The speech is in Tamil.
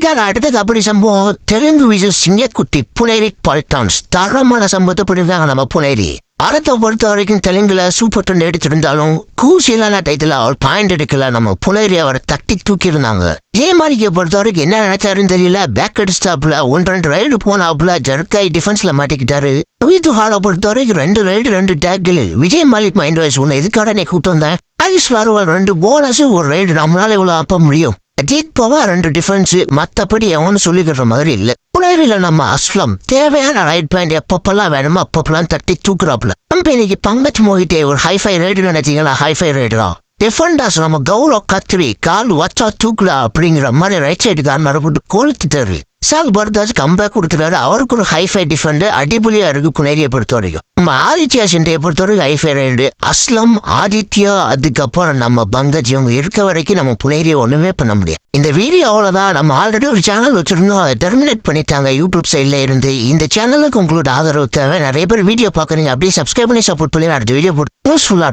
இதுக்கான அடுத்த கபடி சம்பவம் தெலுங்கு விஜய் சிங்கக்குட்டி புனேரி பல்டான்ஸ் தரமான சம்பவத்தை பண்ணிருக்காங்க நம்ம புனேரி அறத்தை பொறுத்த வரைக்கும் தெலுங்குல சூப்பர் டென் எடுத்திருந்தாலும் கூசிலான டைத்துல அவர் பாயிண்ட் எடுக்கல நம்ம புனேரி அவரை தட்டி தூக்கி இருந்தாங்க ஜெயமாலிக்கை பொறுத்த வரைக்கும் என்ன நினைச்சாருன்னு தெரியல பேக் அடிச்சாப்ல ஒன்று ரெண்டு ரைடு போனாப்ல ஜர்க்காய் டிஃபென்ஸ்ல மாட்டிக்கிட்டாரு வீட்டு ஹாலை பொறுத்த வரைக்கும் ரெண்டு ரைடு ரெண்டு tackle Vijay Malik mind voice ஒன்று எதுக்காக நீ கூப்பிட்டு வந்தேன் ஐஸ் வருவார் ரெண்டு போனஸும் ஒரு ரைடு நம்மளால இவ்வளோ அப்ப முடியும் அஜித் பவா ரெண்டு டிஃபரன்ஸ் மத்தபடி எவனும் சொல்லிக்கிற மாதிரி இல்லை. புனேரில நம்ம அஸ்லம் தேவையான ரைட் பேண்ட் எப்பப்பெல்லாம் வேணுமோ அப்பப்பெல்லாம் தட்டி தூக்குறாப்புல. கம்பெனிக்கு பங்கஜ் மோகிட்டே ஒரு ஹைஃபை ரைடு நினைச்சீங்களா? ஹைஃபை ரைடு தான் டிஃபெண்டர்ஸ் நம்ம கௌரவ கத்திரி கால் வச்சா தூக்குடா அப்படிங்கிற மாதிரி ரைட் சைடு கால் மறுபடியும் கொளுத்துட்டாரு சால் பரதாஜ் கம்பேக் கொடுத்துட்டாரு. அவருக்கு ஒரு ஹைஃபை டிஃபெண்டர் அடிபொலியா இருக்கு புனேரியை பொறுத்த வரைக்கும் நம்ம ஆதித்யா சிண்டையை பொறுத்தவரைக்கும் வரைக்கும் அஸ்லம் ஆதித்யா அதுக்கப்புறம் நம்ம பங்கஜ் இவங்க இருக்க வரைக்கும் நம்ம புலேரிய ஒன்றுமே பண்ண முடியாது. இந்த வீடியோ அவ்வளோதான் நம்ம ஆல்ரெடி ஒரு சேனல் வச்சுருந்தோம். அதை டெர்மினேட் பண்ணிட்டாங்க. யூடியூப் சைடில் இருந்து. இந்த சேனலுக்கு உங்களோட ஆதரவு தேவை. நிறைய பேர் வீடியோ பார்க்குறீங்க. அப்படியே சப்ஸ்கிரைப் பண்ணி சப்போர்ட் பண்ணி அடுத்த வீடியோ போட்டு யூஸ்ஃபுல்லாக